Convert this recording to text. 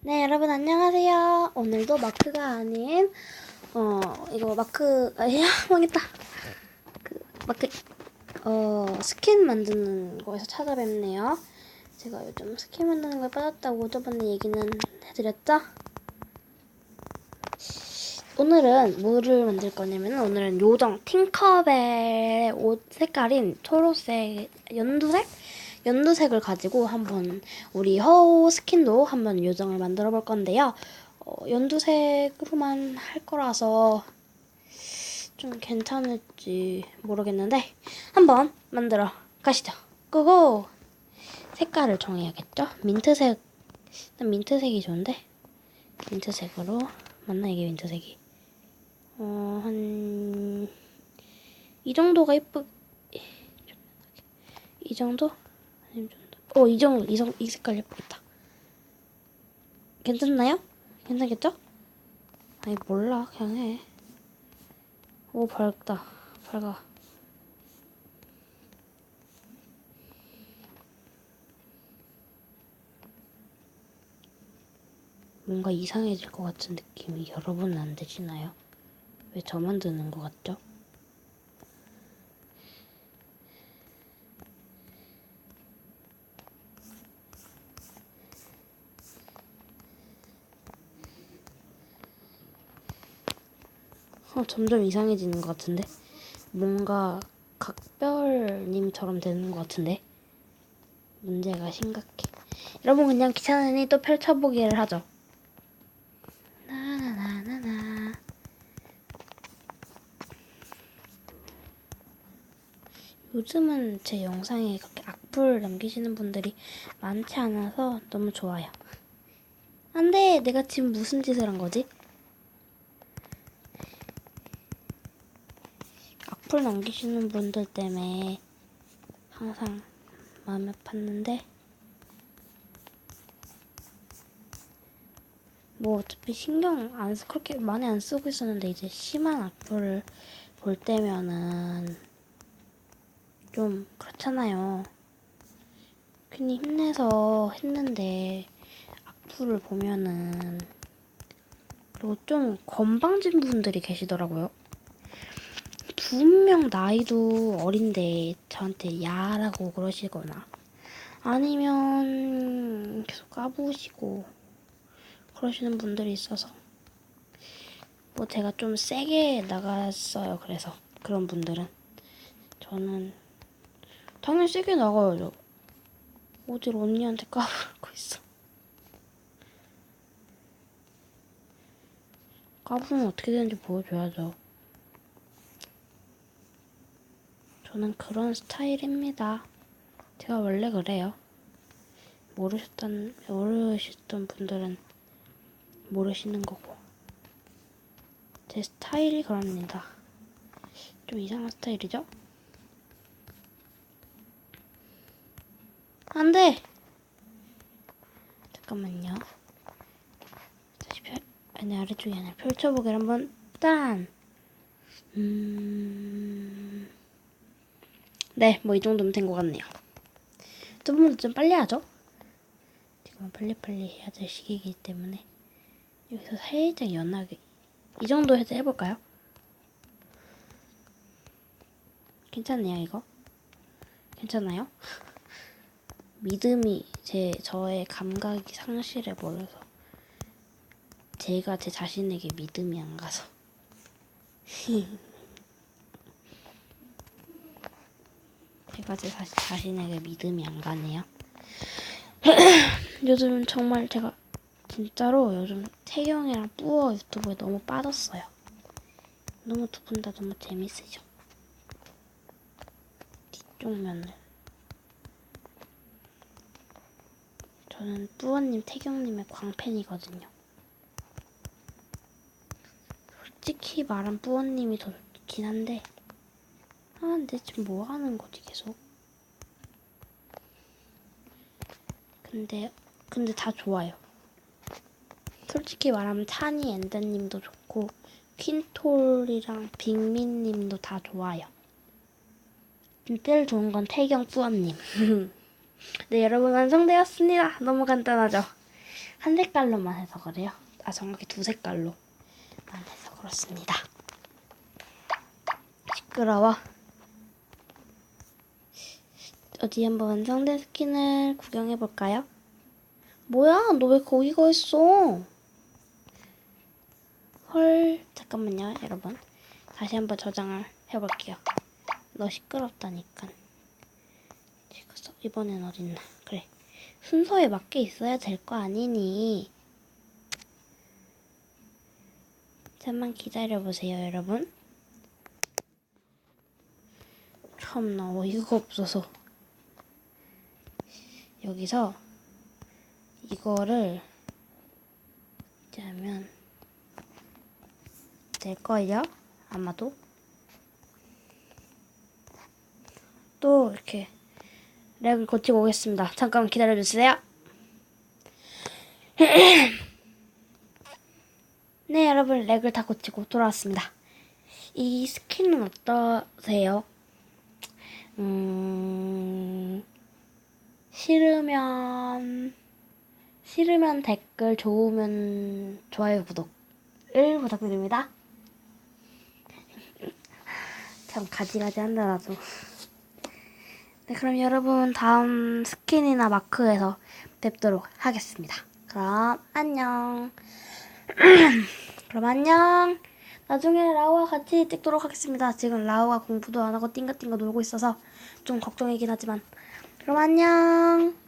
네, 여러분 안녕하세요. 오늘도 마크가 아닌 어 이거 마크 아야 망했다. 그 마크 어 스킨 만드는 거에서 찾아뵙네요. 제가 요즘 스킨 만드는 거에 빠졌다고 저번에 얘기는 해드렸죠? 오늘은 뭐를 만들 거냐면 오늘은 요정 팅커벨의 옷 색깔인 초록색 연두색 연두색을 가지고 한번 우리 허우 스킨도 한번 요정을 만들어 볼 건데요. 어, 연두색으로만 할 거라서 좀 괜찮을지 모르겠는데 한번 만들어 가시죠. 끄고 색깔을 정해야겠죠? 민트색 난 민트색이 좋은데 민트색으로 맞나 이게 민트색이 어, 한, 이 정도가 예쁘, 이 정도? 아니면 좀 더, 어, 이 정도, 이, 성, 이 색깔 예쁘겠다. 괜찮나요? 괜찮겠죠? 아니, 몰라. 그냥 해. 오, 밝다. 밝아. 뭔가 이상해질 것 같은 느낌이 여러분은 안 드시나요? 왜 저만 드는 것 같죠? 어, 점점 이상해지는 것 같은데? 뭔가 각별님처럼 되는 것 같은데? 문제가 심각해. 여러분 그냥 귀찮으니 또 펼쳐보기를 하죠. 나나나나나. 요즘은 제 영상에 그렇게 악플 남기시는 분들이 많지 않아서 너무 좋아요. 안 돼! 내가 지금 무슨 짓을 한 거지? 악플 남기시는 분들 때문에 항상 마음이 아팠는데 뭐 어차피 신경 안 쓰, 그렇게 많이 안 쓰고 있었는데 이제 심한 악플을 볼 때면은 좀 그렇잖아요. 괜히 힘내서 했는데 악플을 보면은 그리고 좀 건방진 분들이 계시더라고요. 분명 나이도 어린데 저한테 야라고 그러시거나 아니면 계속 까부시고 그러시는 분들이 있어서 뭐 제가 좀 세게 나갔어요. 그래서 그런 분들은 저는 당연히 세게 나가야죠. 어딜 언니한테 까불고 있어. 까부면 어떻게 되는지 보여줘야죠. 저는 그런 스타일입니다. 제가 원래 그래요. 모르셨던, 모르셨던 분들은 모르시는 거고. 제 스타일이 그럽니다. 좀 이상한 스타일이죠? 안 돼! 잠깐만요. 다시 펼, 아니, 아래쪽이 아니라 펼쳐보기를 한번, 딴! 음, 네, 뭐 이 정도면 된 것 같네요. 두 분도 좀 빨리 하죠? 지금 빨리빨리 해야 될 시기이기 때문에 여기서 살짝 연하게 이 정도 해서 해볼까요? 괜찮네요, 이거. 괜찮아요? 믿음이 제 저의 감각이 상실해 버려서 제가 제 자신에게 믿음이 안 가서 제가 제 자, 자신에게 믿음이 안 가네요. 요즘 정말 제가 진짜로 요즘 태경이랑 뿌어 유튜브에 너무 빠졌어요. 너무 두 분 다 너무 재밌으죠. 뒤쪽 면을. 저는 뿌어님, 태경님의 광팬이거든요. 솔직히 말한 뿌어님이 더 좋긴 한데, 아, 근데 지금 뭐 하는 거지, 계속? 근데, 근데 다 좋아요. 솔직히 말하면 타니 엔더님도 좋고, 퀸톨이랑 빅민님도 다 좋아요. 제일 좋은 건 태경 뿌언님. 네, 여러분 완성되었습니다. 너무 간단하죠? 한 색깔로만 해서 그래요. 아 정확히 두 색깔로만 해서 그렇습니다. 시끄러워. 어디 한번 완성된 스킨을 구경해 볼까요? 뭐야? 너 왜 거기 가 있어? 헐, 잠깐만요, 여러분. 다시 한번 저장을 해볼게요. 너 시끄럽다니까. 찍었어. 이번엔 어딨나? 그래. 순서에 맞게 있어야 될 거 아니니. 잠만 기다려보세요, 여러분. 참나 어이가 없어서. 여기서 이거를 이제 하면 될걸요? 아마도. 또 이렇게 렉을 고치고 오겠습니다. 잠깐만 기다려주세요. 네, 여러분 렉을 다 고치고 돌아왔습니다. 이 스킨은 어떠세요? 음, 싫으면 싫으면 댓글, 좋으면 좋아요, 구독을 부탁드립니다. 참 가지가지 한다 나도. 네, 그럼 여러분 다음 스킨이나 마크에서 뵙도록 하겠습니다. 그럼 안녕. 그럼 안녕. 나중에 라우와 같이 찍도록 하겠습니다. 지금 라우가 공부도 안 하고 띵가띵가 놀고 있어서 좀 걱정이긴 하지만. 그럼 안녕.